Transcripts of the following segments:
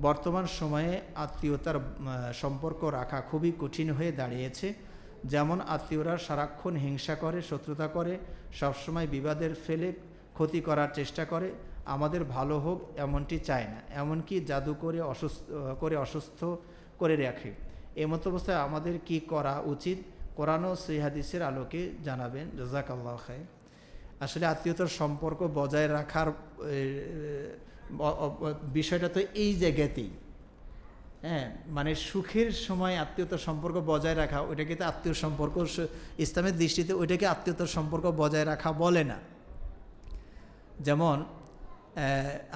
বর্তমান সময়ে আত্মীয়তার সম্পর্ক রাখা খুবই কঠিন হয়ে দাঁড়িয়েছে। যেমন আত্মীয়রা সারাক্ষণ হিংসা করে, শত্রুতা করে, সবসময় বিবাদের ফেলে ক্ষতি করার চেষ্টা করে। আমাদের ভালো হোক এমনটি চায় না, এমনকি জাদু করে অসুস্থ করে অসুস্থ করে রাখে। এমত অবস্থায় আমাদের কি করা উচিত? কোরআন ও আলোকে জানাবেন। জাজাক খায় আসলে আত্মীয়তার সম্পর্ক বজায় রাখার বিষয়টা তো এই জায়গাতেই। হ্যাঁ মানে সুখের সময় আত্মীয়তার সম্পর্ক বজায় রাখা, ওইটাকে তো আত্মীয় সম্পর্ক ইসলামের দৃষ্টিতে ওইটাকে আত্মীয়তার সম্পর্ক বজায় রাখা বলে না। যেমন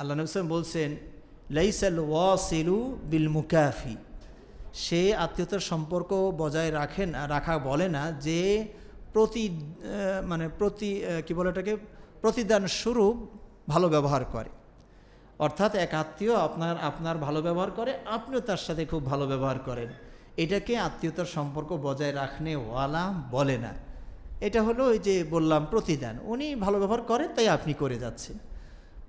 আল্লাহ নবসাম বলছেন লাইসাল ওয়াসিলু বিল মুকাফি। সে আত্মীয়তার সম্পর্ক বজায় রাখেন রাখা বলে না যে প্রতি মানে প্রতি কি বলে এটাকে প্রতিদান স্বরূপ ভালো ব্যবহার করে। অর্থাৎ এক আত্মীয় আপনার আপনার ভালো ব্যবহার করে, আপনিও তার সাথে খুব ভালো ব্যবহার করেন। এটাকে আত্মীয়তার সম্পর্ক বজায় রাখনে ওয়ালা বলে না। এটা হলো ওই যে বললাম প্রতিদান। উনি ভালো ব্যবহার করেন তাই আপনি করে যাচ্ছেন।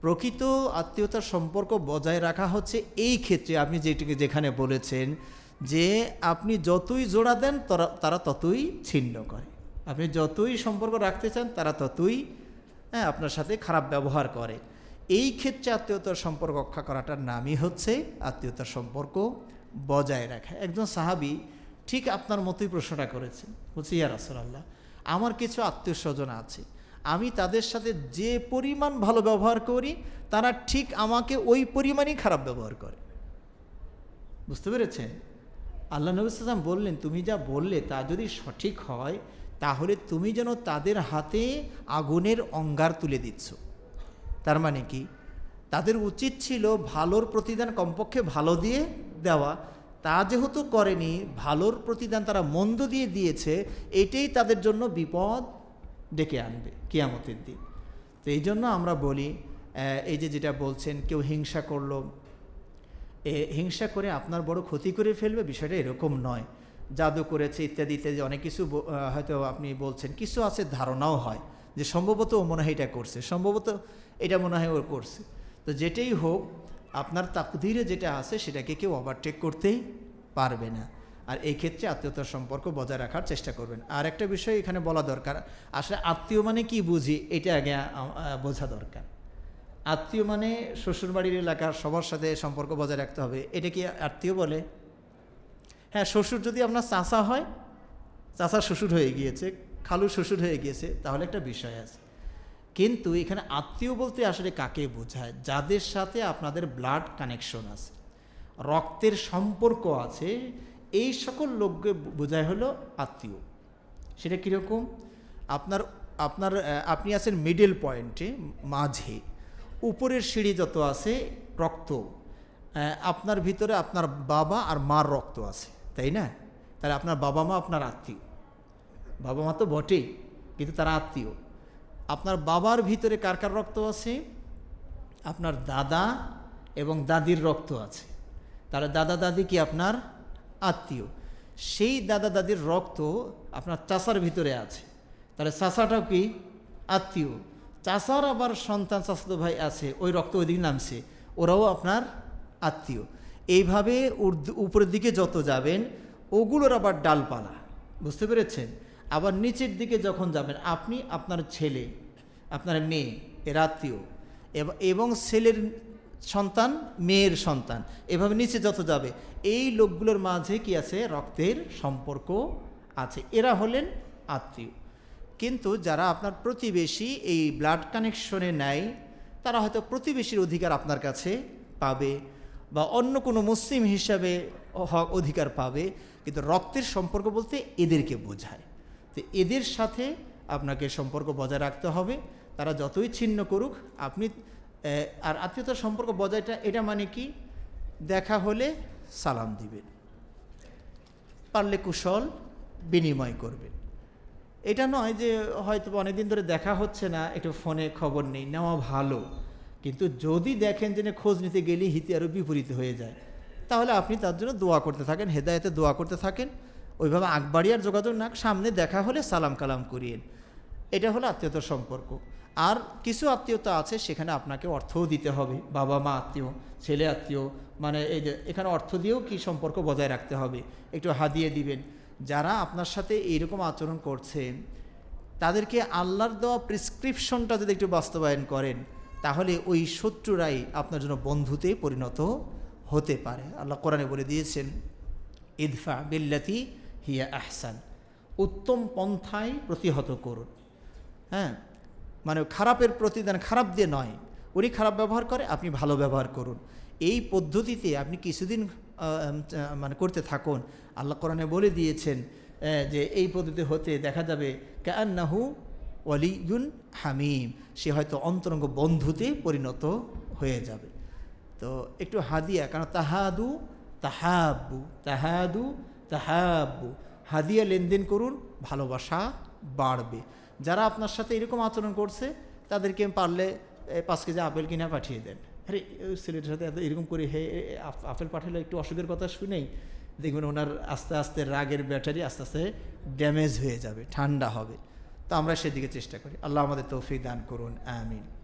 প্রকৃত আত্মীয়তার সম্পর্ক বজায় রাখা হচ্ছে এই ক্ষেত্রে আপনি যেটিকে, যেখানে বলেছেন যে আপনি যতই জোড়া দেন তারা- ততই ছিন্ন করে। আপনি যতই সম্পর্ক রাখতে চান, তারা ততই হ্যাঁ আপনার সাথে খারাপ ব্যবহার করে। এই ক্ষেত্রে আত্মীয়তার সম্পর্ক রক্ষা করাটার নামই হচ্ছে আত্মীয়তার সম্পর্ক বজায় রাখা। একজন সাহাবি ঠিক আপনার মতোই প্রশ্নটা করেছেন বলছি, ইয়া রাসূলুল্লাহ, আমার কিছু আত্মীয় স্বজন আছে, আমি তাদের সাথে যে পরিমাণ ভালো ব্যবহার করি, তারা ঠিক আমাকে ওই পরিমাণই খারাপ ব্যবহার করে। বুঝতে পেরেছেন? আল্লাহ নবী সাল্লাম বললেন, তুমি যা বললে তা যদি সঠিক হয়, তাহলে তুমি যেন তাদের হাতে আগুনের অঙ্গার তুলে দিচ্ছ। তার মানে কি? তাদের উচিত ছিল ভালোর প্রতিদান কমপক্ষে ভালো দিয়ে দেওয়া। তা যেহেতু করেনি, ভালোর প্রতিদান তারা মন্দ দিয়ে দিয়েছে, এটাই তাদের জন্য বিপদ ডেকে আনবে কিয়ামতের দিন। তো এই জন্য আমরা বলি এই যে যেটা বলছেন, কেউ হিংসা করল, এ, হিংসা করে আপনার বড় ক্ষতি করে ফেলবে, বিষয়টা এরকম নয়। জাদু করেছে ইত্যাদি ইত্যাদি, অনেক কিছু হয়তো আপনি বলছেন, কিছু আছে, ধারণাও হয়। যে সম্ভবত ও মনে হয় এটা করছে, সম্ভবত এটা মনে হয় ওর করছে। তো যেটাই হোক, আপনার তাকদিরে যেটা আছে সেটাকে কেউ ওভারটেক করতেই পারবে না। আর এই ক্ষেত্রে আত্মীয়তার সম্পর্ক বজায় রাখার চেষ্টা করবেন। আর একটা বিষয় এখানে বলা দরকার, আসলে আত্মীয় মানে কি বুঝি, এটা আগে বোঝা দরকার। আত্মীয় মানে শ্বশুরবাড়ির এলাকার সবার সাথে সম্পর্ক বজায় রাখতে হবে, এটা কি আত্মীয় বলে? হ্যাঁ শ্বশুর যদি আপনার চাষা হয়, চাচা শ্বশুর হয়ে গিয়েছে খালু শ্বশুর হয়ে গিয়েছে, তাহলে একটা বিষয় আছে। কিন্তু এখানে আত্মীয় বলতে আসলে কাকে বোঝায়? যাদের সাথে আপনাদের ব্লাড কানেকশন আছে, রক্তের সম্পর্ক আছে, এই সকল লোককে বোঝায় হলো আত্মীয়। সেটা কীরকম? আপনার আপনার আপনি আছেন মিডল পয়েন্টে মাঝে। উপরের সিঁড়ি যত আছে, রক্ত। আপনার ভিতরে আপনার বাবা আর মার রক্ত আছে, তাই না? তাহলে আপনার বাবা মা, আপনার আত্মীয়। বাবা মা তো বটেই, কিন্তু তারা আত্মীয়। আপনার বাবার ভিতরে কার কার রক্ত আছে? আপনার দাদা এবং দাদির রক্ত আছে। তাহলে দাদা দাদি কি আপনার আত্মীয়? সেই দাদা দাদির রক্ত আপনার চাষার ভিতরে আছে। তাহলে চাষাটাও কি? আত্মীয়। চাষার আবার সন্তান চাষাতো ভাই আছে, ওই রক্ত ওই দিকে নামছে, ওরাও আপনার আত্মীয়। এইভাবে উপরের দিকে যত যাবেন, ওগুলোর আবার ডালপালা। বুঝতে পেরেছেন? আবার নিচের দিকে যখন যাবেন, আপনি আপনার ছেলে, আপনার মেয়ে, এর আত্মীয়, এব- ছেলের সন্তান, মেয়ের সন্তান, এভাবে নিচে যত যাবে, এই লোকগুলোর মাঝে কি আছে? রক্তের সম্পর্ক আছে। এরা হলেন আত্মীয়। কিন্তু যারা আপনার প্রতিবেশী, এই ব্লাড কানেকশনে নেয় তারা হয়তো প্রতিবেশীর অধিকার আপনার কাছে পাবে বা অন্য কোনো মুসলিম হিসাবে অধিকার পাবে। কিন্তু রক্তের সম্পর্ক বলতে এদেরকে বোঝায়। তো এদের সাথে আপনাকে সম্পর্ক বজায় রাখতে হবে। তারা যতই ছিন্ন করুক, আপনি আর আত্মীয়তার সম্পর্ক বজায়টা, এটা মানে কি? দেখা হলে সালাম দিবেন। পারলে কুশল বিনিময় করবেন। এটা নয় যে হয়তো অনেকদিন ধরে দেখা হচ্ছে না, একটু ফোনে খবর নেই, নেওয়া ভালো। কিন্তু যদি দেখেন যে খোঁজ নিতে গেলেই হিতে আরও বিপরীত হয়ে যায়। তাহলে আপনি তার জন্য দোয়া করতে থাকেন, হেদায়েতে দোয়া করতে থাকেন। ওইভাবে আকবাড়িয়ার যোগাযোগ না, সামনে দেখা হলে সালাম কালাম করিয়েন। এটা হলো আত্মীয়তার সম্পর্ক। আর কিছু আত্মীয়তা আছে, সেখানে আপনাকে অর্থও দিতে হবে। বাবা মা আত্মীয়, ছেলে আত্মীয় মানে এই যে এখানে অর্থ দিয়েও কি সম্পর্ক বজায় রাখতে হবে? একটু হাদিয়ে দিবেন। যারা আপনার সাথে এইরকম আচরণ করছেন, তাদেরকে আল্লাহর দেওয়া প্রেসক্রিপশনটা যদি একটু বাস্তবায়ন করেন, তাহলে ওই শত্রুরাই আপনার জন্য বন্ধুতে পরিণত হতে পারে। আল্লাহ কোরআনে বলে দিয়েছেন, ইদফা বিল্লাতি হিয়া আহসান। উত্তম পন্থায় প্রতিহত করুন। হ্যাঁ? মানে খারাপের প্রতিদান খারাপ দিয়ে নয়। উনি খারাপ ব্যবহার করে, আপনি ভালো ব্যবহার করুন। এই পদ্ধতিতে আপনি কিছুদিন মানে করতে থাকুন। আল্লাহ কোরআনে বলে দিয়েছেন যে এই পদ্ধতি হতে দেখা যাবে কান্নাহু ওয়ালিউন হামিম। সে হয়তো অন্তরঙ্গ বন্ধুতে পরিণত হয়ে যাবে। তো একটু হাদিয়া, কারণ তাহাদু তাহাব্বু, তাহাদু তাহাব্বু। হাদিয়া লেনদেন করুন, ভালোবাসা বাড়বে। যারা আপনার সাথে এরকম আচরণ করছে, তাদেরকে পারলে পাঁচ কেজি আপেল কিনা পাঠিয়ে দেন। আরে ছেলেটার সাথে এত এরকম করে হে আপ- আপেল পাঠালে একটু অসুখের কথা শুনেই দেখবেন ওনার আস্তে আস্তে রাগের ব্যাটারি আস্তে আস্তে ড্যামেজ হয়ে যাবে, ঠান্ডা হবে। তো আমরা সেদিকে চেষ্টা করি। আল্লাহ আমাদের তৌফিক দান করুন, আমিন।